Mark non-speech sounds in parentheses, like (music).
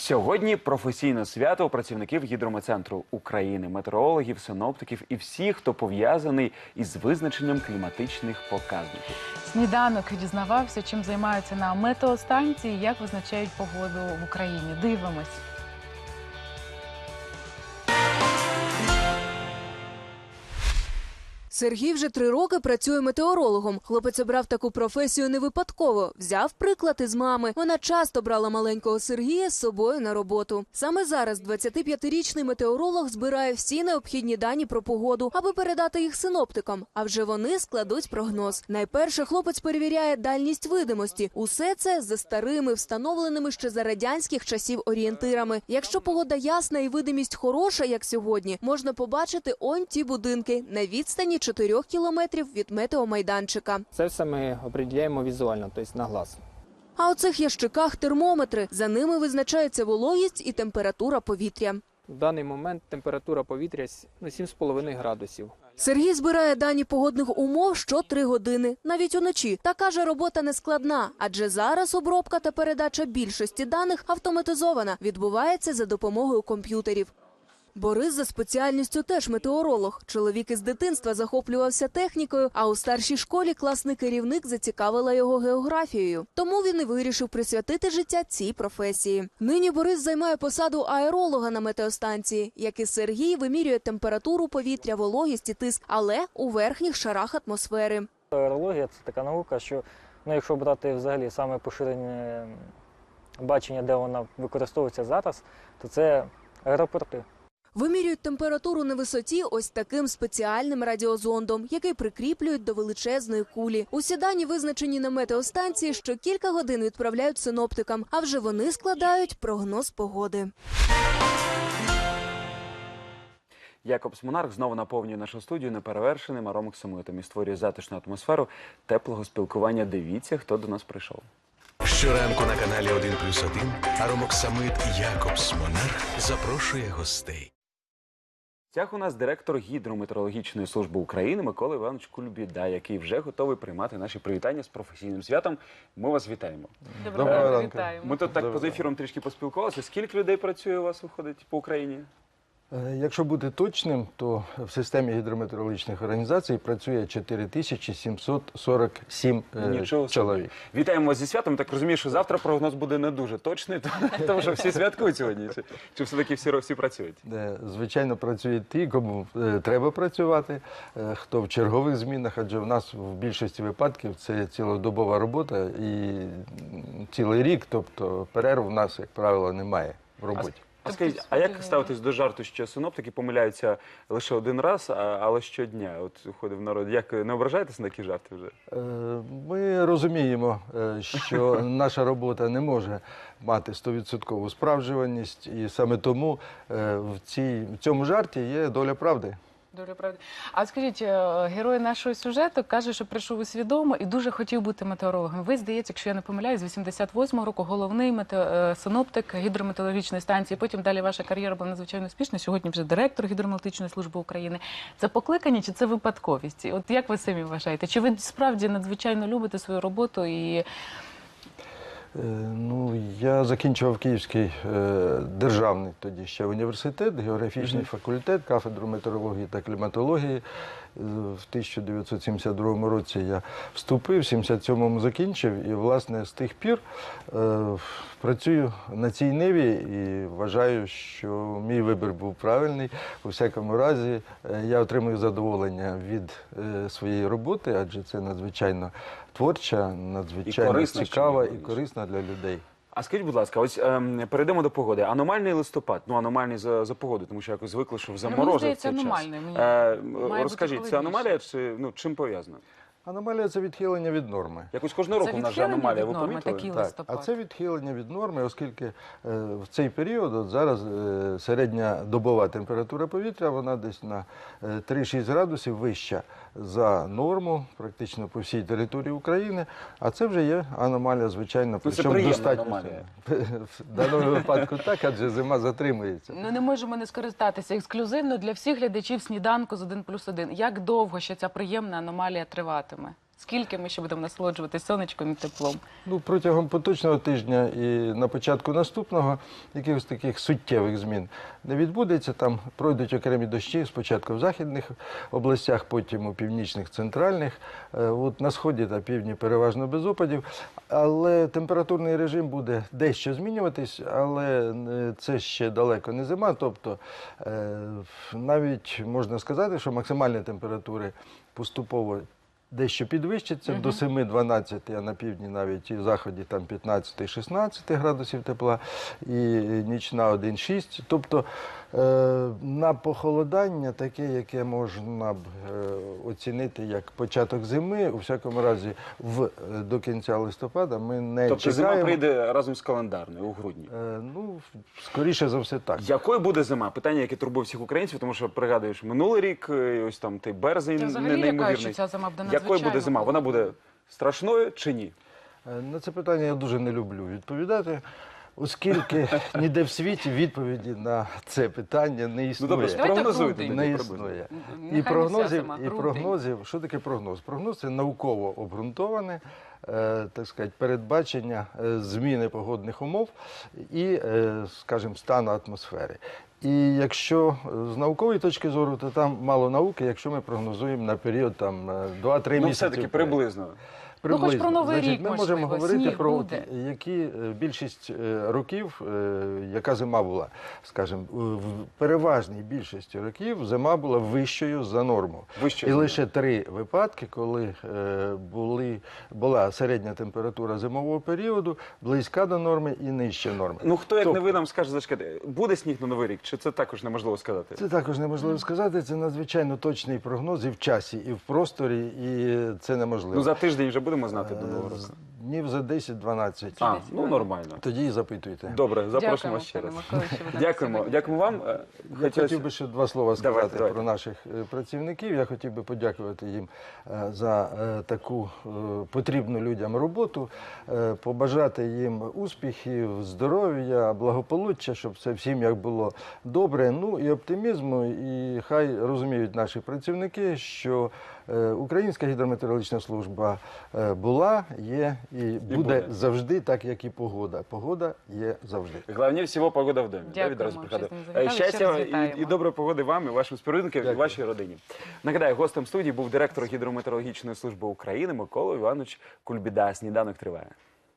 Сьогодні професійне свято працівників гідрометцентру України, метеорологів, синоптиків і всіх, хто пов'язаний із визначенням кліматичних показників. Сніданок дізнавався, чим займаються на метеостанції, як визначають погоду в Україні. Дивимось. Сергій вже три роки працює метеорологом. Хлопець обрав таку професію не випадково. Взяв приклад із мами. Вона часто брала маленького Сергія з собою на роботу. Саме зараз 25-річний метеоролог збирає всі необхідні дані про погоду, аби передати їх синоптикам. А вже вони складуть прогноз. Найперше хлопець перевіряє дальність видимості. Усе це за старими, встановленими ще за радянських часів орієнтирами. Якщо погода ясна і видимість хороша, як сьогодні, можна побачити он ті будинки на відстані 4 кілометрів від метеомайданчика. Це все ми определяємо візуально, тобто на глаз. А у цих ящиках термометри. За ними визначається вологість і температура повітря. В даний момент температура повітря с- ну, 7,5 градусів. Сергій збирає дані погодних умов що три години, навіть уночі. Та каже, робота не складна, адже зараз обробка та передача більшості даних автоматизована, відбувається за допомогою комп'ютерів. Борис за спеціальністю теж метеоролог. Чоловік із дитинства захоплювався технікою, а у старшій школі класний керівник зацікавила його географією. Тому він і вирішив присвятити життя цій професії. Нині Борис займає посаду аеролога на метеостанції, як і Сергій вимірює температуру повітря, вологість і тиск, але у верхніх шарах атмосфери. Аерологія це така наука, що ну, якщо брати взагалі саме поширене бачення, де вона використовується зараз, то це аеропорти. Вимірюють температуру на висоті ось таким спеціальним радіозондом, який прикріплюють до величезної кулі. Усі дані визначені на метеостанції, що кілька годин відправляють синоптикам, а вже вони складають прогноз погоди. Якобс Монарх знову наповнює нашу студію неперевершеним аромок самойтом і створює затишну атмосферу теплого спілкування. Дивіться, хто до нас прийшов. Щоранку на каналі 1 плюс 1 Аромок Якобс Монарх запрошує гостей. Цях у нас директор гідрометеорологічної служби України Микола Іванович Кульбіда, який вже готовий приймати наші привітання з професійним святом. Ми вас вітаємо. Доброго ранку. Ми тут так поза ефіром трішки поспілкувалися. Скільки людей працює у вас виходить по Україні? Е, Якщо бути точним, то в системі гідрометеорологічних організацій працює 4747 е, Нічого собі. чоловік. Вітаємо вас зі святом. Так розумію, що завтра прогноз буде не дуже точний, (laughs) тому що всі святкують сьогодні. Чи, чи все-таки всі, всі працюють? Е, Звичайно, працюють ті, кому треба працювати, хто в чергових змінах, адже в нас в більшості випадків це цілодобова робота і цілий рік, тобто перерв в нас, як правило, немає в роботі. А скажіть, а як ставитись до жарту, що синоптики помиляються лише один раз, а- але щодня? От ходив народ. Як не ображаєтесь на такі жарти вже? Е, Ми розуміємо, е, що (laughs) наша робота не може мати стовідсоткову справжуваність, і саме тому е, в, цій, в цьому жарті є доля правди. Дуже правда. А скажіть, е, герой нашого сюжету каже, що прийшов усвідомо і дуже хотів бути метеорологом. Ви, здається, якщо я не помиляюсь, з 88-го року головний мете- е, синоптик гідрометеорологічної станції. Потім далі ваша кар'єра була надзвичайно успішна. Сьогодні вже директор гідрометеорологічної служби України. Це покликання чи це випадковість? От як ви самі вважаєте? Чи ви справді надзвичайно любите свою роботу і Ну, я закінчував Київський е, державний тоді ще університет, географічний факультет, кафедру метеорології та кліматології. Е, В 1972 році я вступив, в 77-му закінчив, і, власне, з тих пір е, працюю на цій ниві і вважаю, що мій вибір був правильний. У всякому разі, е, я отримую задоволення від е, своєї роботи, адже це надзвичайно творча, надзвичайно корисна, що цікава і корисна для людей. А скажіть, будь ласка, ось ем, перейдемо до погоди. Аномальний листопад, ну аномальний за, за погоду, тому що якось звикли, що в заморозив цей час. аномальний. Мені Е, має розкажіть, це холодніше. аномалія чи ну чим пов'язано? Аномалія це відхилення від норми. Якось кожного року нас же аномалія. Ви помітили? Так, а це відхилення від норми, оскільки е, в цей період, от зараз е, середня добова температура повітря, вона десь на е, 3-6 градусів вища за норму, практично по всій території України. А це вже є аномалія, звичайно, Ну, це приємна аномалія. (laughs) В даному випадку так, адже зима затримується. Ну не можемо не скористатися ексклюзивно для всіх глядачів сніданку з 1 плюс 1. Як довго ще ця приємна аномалія триватиме? Скільки ми ще будемо насолоджуватися сонечком і теплом? Ну, протягом поточного тижня і на початку наступного якихось таких суттєвих змін не відбудеться. Там пройдуть окремі дощі спочатку в західних областях, потім у північних, центральних. Е, От на сході та півдні переважно без опадів. Але температурний режим буде дещо змінюватись, але е, це ще далеко не зима. Тобто е, навіть можна сказати, що максимальні температури поступово дещо підвищиться до 7-12, а на півдні навіть і в заході там 15-16 градусів тепла, і нічна 1-6. Тобто на похолодання таке, яке можна б е, оцінити як початок зими, у всякому разі, в, е, до кінця листопада ми не Тобто зима прийде разом з календарною у грудні. Е, ну, скоріше за все так. Якою буде зима? Питання, яке турбує всіх українців, тому що пригадуєш минулий рік, е, ось там той березень Та не взагалі неймовірний. що ця зима буде Якою буде зима? Вона буде страшною чи ні? Е, На це питання я дуже не люблю відповідати, оскільки ніде в світі відповіді на це питання не Ну існує. добре, Давайте спрогнозуйте грудень. тоді не існує. І прогнозів, і прогнозів. Що таке прогноз? Прогноз це науково обґрунтоване, е, так сказати, передбачення е, зміни погодних умов і, е, скажімо, стану атмосфери. І якщо з наукової точки зору, то там мало науки, якщо ми прогнозуємо на період там е, 2-3 Ну, місяці. все-таки вперед. Приблизно. Ну, хоч про Новий Значить, рік, ми можливо, можемо говорити сніг про буде. які е, більшість е, років, е, яка зима була, скажімо, в переважній більшості років зима була вищою за норму. Вище І лише три випадки, коли були, була середня температура зимового періоду, близька до норми і нижче норми. Ну хто як не Тобто- ви нам скаже, зачекайте, буде сніг на новий рік, чи це також неможливо сказати? Це також неможливо сказати. Це надзвичайно точний прогноз і в часі, і в просторі, і це неможливо. Ну за тиждень вже будемо знати до Е, нового року. Днів за 10-12. А, ну нормально. Тоді і запитуйте. Добре, запрошуємо Дякуємо, ще пане раз. Миколо, що ви (laughs) нас Дякуємо. сьогодні Дякуємо вам. Е, Я хотілося- хотів би ще два слова сказати Давайте, давайте. про наших е, працівників. Я хотів би подякувати їм е, за е, таку е, потрібну людям роботу, е, побажати їм успіхів, здоров'я, благополуччя, щоб це в сім'ях було добре. Ну і оптимізму. І хай розуміють наші працівники, що е, Українська гідрометеорологічна служба е, була, є і буде, буде. завжди так, як і погода. Погода є завжди. Головне всього погода в домі. Да, відразу завітали. Е, Щастя і, і доброї погоди вам і вашим співробітникам і вашій родині. Нагадаю, гостем студії був директор гідрометеорологічної служби України Микола Іванович Кульбіда. Сніданок триває.